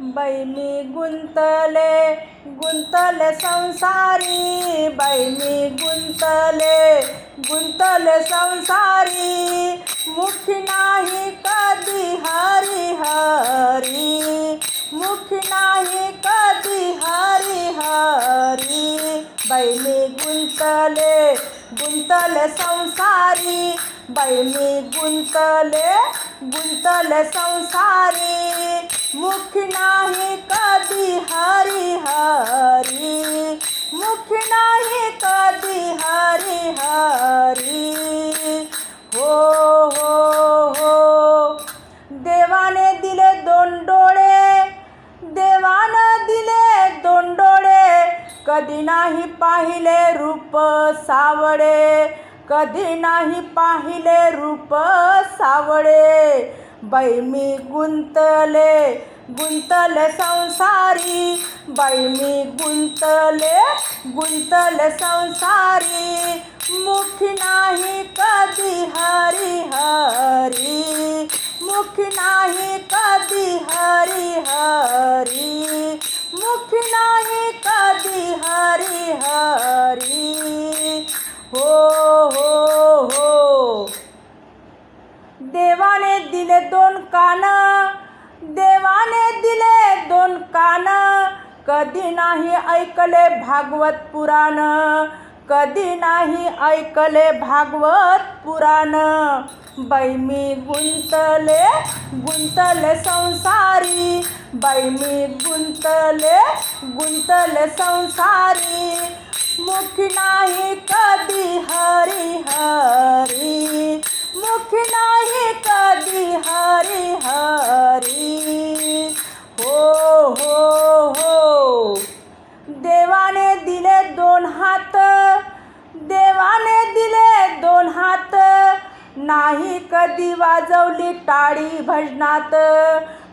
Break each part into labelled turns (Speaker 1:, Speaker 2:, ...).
Speaker 1: बाई गुंतले गुंतले संसारी. बैनी गुंतले गुंतले संसारी. मुखी नाही कधी हरी हरी मुखी नाही कधी हरी हरी बाई गुंतले गुंतले संसारी. बैनी गुंतले गुंतले संसारी. मुख नाही कधी हरी हरी मुख नाही कधी हरी हरी. हो हो हो. देवाने दिले दोन डोळे देवानं दिले दोन डोळे. कधी नाही पाहिले रूप सावळे कधी नाही पाहिले रूप सावळे. बाई मी गुंतले गुंतले संसारी. बाई मी गुंतले गुंतले संसारी. मुखी नाही कधी हरी हरी. मुखी नाही कधी हरी हरी. मुख नाही कधी हरी हरी. दिले दोन कान. देवाने दिले दोन कान. कधी नाही ऐकले भागवत पुराण. कधी नाही ऐकले भागवत पुराण. बैमी गुंतले गुंतले संसारी. बैमी गुंतले गुंतले संसारी. मुख नाही कधी हरी हरी. मुख नाही कधी हरी हरी. हो हो हो. देवाने दिले दोन हात देवाने दिले दोन हात. नाही कधी वाजवली टाळी भजनात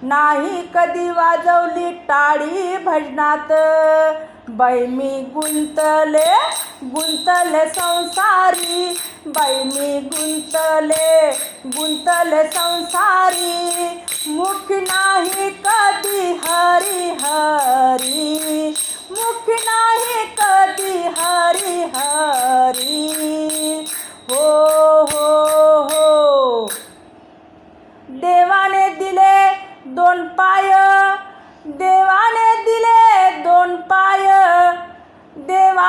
Speaker 1: नाही कधी वाजवली टाळी भजनात. बाई मी गुंतले गुंतले संसारी. बाई मी गुंतले गुंतले संसारी. मुख नाही कधी हरी हरी. मुख नाही कधी हरी हरी. हो हो हो. देवाने दिले दोन पाय.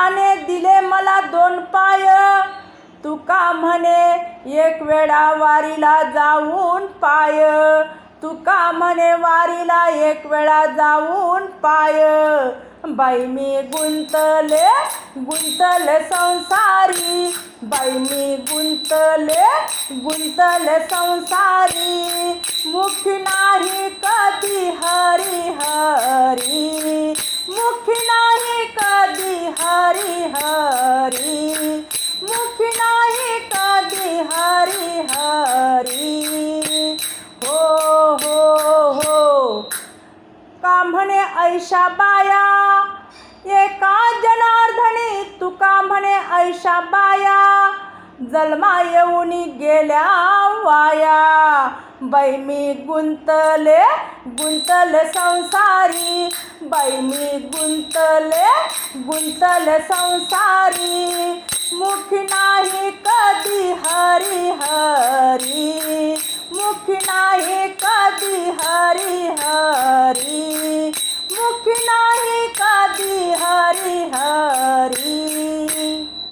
Speaker 1: देवाने दिले मला दोन पाय. तुका म्हणे एक वेळा वारीला जाऊन पाय. तुका म्हणे वारीला एक वेळा जाऊन पाय. बाई मी गुंतले गुंतले संसारी. बाई मी गुंतले गुंतले संसारी. मुखी ऐशा बाया. एका जनार्दनी तुका म्हणे ऐशा बाया जलमा येऊन गेल्या वाया. बाई मी गुंतले गुंतले संसारी. बाई मी गुंतले गुंतले संसारी. मुखी नाही कधी हरी हरी मुखी नाही कधी हरी